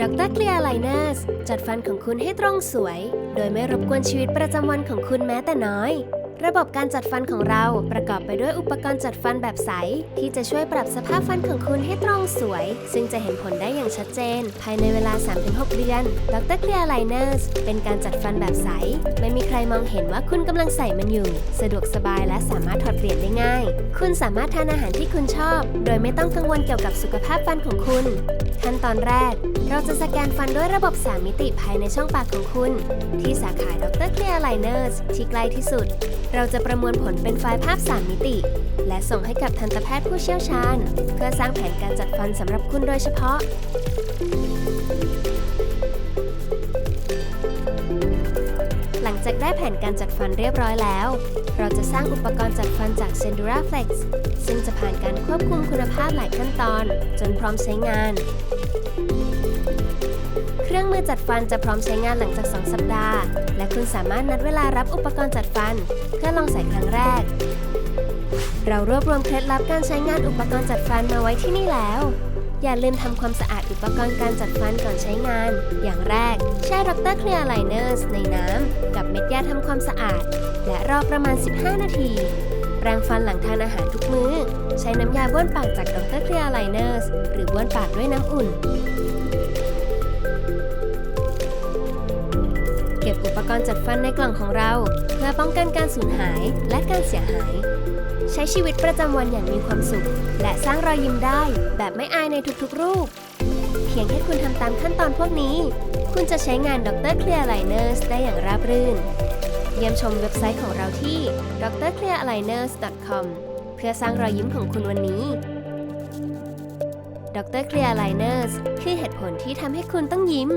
ดรเกลียไลเนอร์สจัดฟันของคุณให้ตรงสวย โดยไม่รบกวนชีวิตประจำวันของคุณแม้แต่น้อย ระบบการจัดฟันของเราประกอบไปด้วยอุปกรณ์จัดฟันแบบใส ที่จะช่วยปรับสภาพฟันของคุณให้ตรงสวย ซึ่งจะเห็นผลได้อย่างชัดเจน ภายในเวลา 3-6 เดือน ดรเกลียไลเนอร์สเป็นการจัดฟันแบบใส ไม่มีใครมองเห็นว่าคุณกำลังใส่มันอยู่ สะดวกสบายและสามารถถอดเปลี่ยนได้ง่าย คุณสามารถทานอาหารที่คุณชอบ โดยไม่ต้องกังวลเกี่ยวกับสุขภาพฟันของคุณ ขั้นตอนแรก เราจะสแกนฟันด้วยระบบ 3 มิติภายในช่องปากของคุณ ที่สาขาดรเคลียร์ไลเนอร์สที่ใกล้ที่สุด เราจะประมวลผลเป็นไฟล์ภาพ 3 มิติ และส่งให้กับทันตแพทย์ผู้เชี่ยวชาญ เพื่อสร้างแผนการจัดฟันสำหรับคุณโดยเฉพาะ จากได้แผนการจัดฟันเรียบร้อยแล้ว เราจะสร้างอุปกรณ์จัดฟันจาก Sendura Flex ซึ่งจะผ่านการควบคุมคุณภาพหลายขั้นตอน จนพร้อมใช้งาน เครื่องมือจัดฟันจะพร้อมใช้งานหลังจาก 2 สัปดาห์ และคุณสามารถนัดเวลารับอุปกรณ์จัดฟัน เพื่อลองใส่ครั้งแรก เรารวบรวมเคล็ดลับการใช้งานอุปกรณ์จัดฟันมาไว้ที่นี่แล้ว อย่าลืมทำความสะอาดอุปกรณ์การจัดฟันก่อนใช้งาน อย่างแรก แช่ดรเคลียร์ไลเนอร์สในน้ำกับเม็ดยาทำความสะอาด และรอประมาณ 15 นาที แปรงฟันหลังทานอาหารทุกมื้อ ใช้น้ำยาบ้วนปากจากดรเคลียร์ไลเนอร์สหรือบ้วนปากด้วยน้ำอุ่นเก็บอุปกรณ์จัดฟันในกล่องของเรา เพื่อป้องกันการสูญหายและการเสียหาย ใช้ชีวิตประจำวันอย่างมีความสุข และสร้างรอยยิ้มได้แบบไม่อายในทุกๆ รูป เพียงแค่คุณทำตามขั้นตอนพวกนี้ คุณจะใช้งานดร Clear Aligners ได้อย่างราบรื่น เยี่ยมชมเว็บไซต์ของเราที่ drclearaligners.com เพื่อสร้างรอยยิ้มของคุณวันนี้ดร Clear Aligners คือเหตุผลที่ทำให้คุณต้องยิ้ม